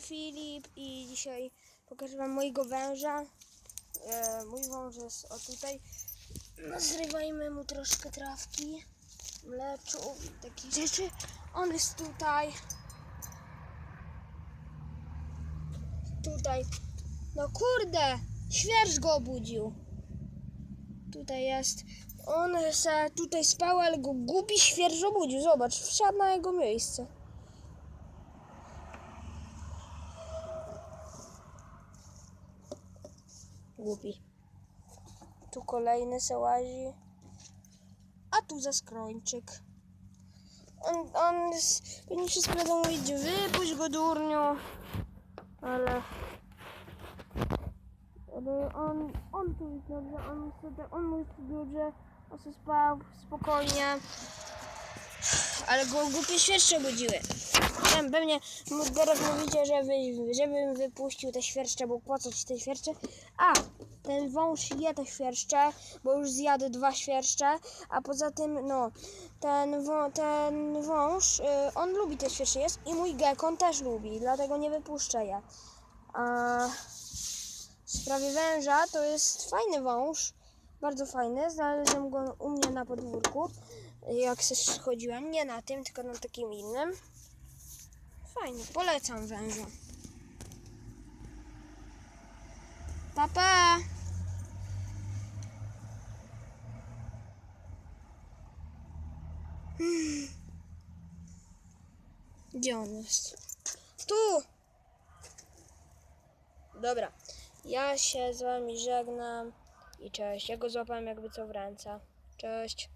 Filip i dzisiaj pokażę wam mojego węża. E, mój wąż jest o tutaj. Zrywajmy mu troszkę trawki, mleczów i takich rzeczy. On jest tutaj. Tutaj. No kurde, świerż go obudził. Tutaj jest. On se tutaj spał, ale go głupi świerż obudził. Zobacz, wsiadł na jego miejsce. Głupi. Tu kolejny se łazi. A tu zaskrończyk. On, on jest, pewnie wszyscy będą mówić, wypuść go durniu. Ale... Ale on, on tu jest dobrze, on sobie, on jest dobrze, on spał spokojnie. Ale go głupie świerszcze budziły. Wiem, pewnie mu- teraz mówicie, że wy, żebym wypuścił te świerszcze, bo po co ci te świerszcze? A, ten wąż je te świerszcze, bo już zjadł dwa świerszcze, a poza tym, no, ten, wą, ten wąż, y, on lubi te świerszcze jest i mój gekon też lubi, dlatego nie wypuszczę je. A w sprawie węża to jest fajny wąż, bardzo fajny, znalazłem go u mnie na podwórku, jak się schodziłem, nie na tym, tylko na takim innym. Fajny, polecam węża. Papa! Hmm. Gdzie on jest? Tu! Dobra, ja się z wami żegnam i cześć. Ja go złapałem jakby co w ręce. Cześć.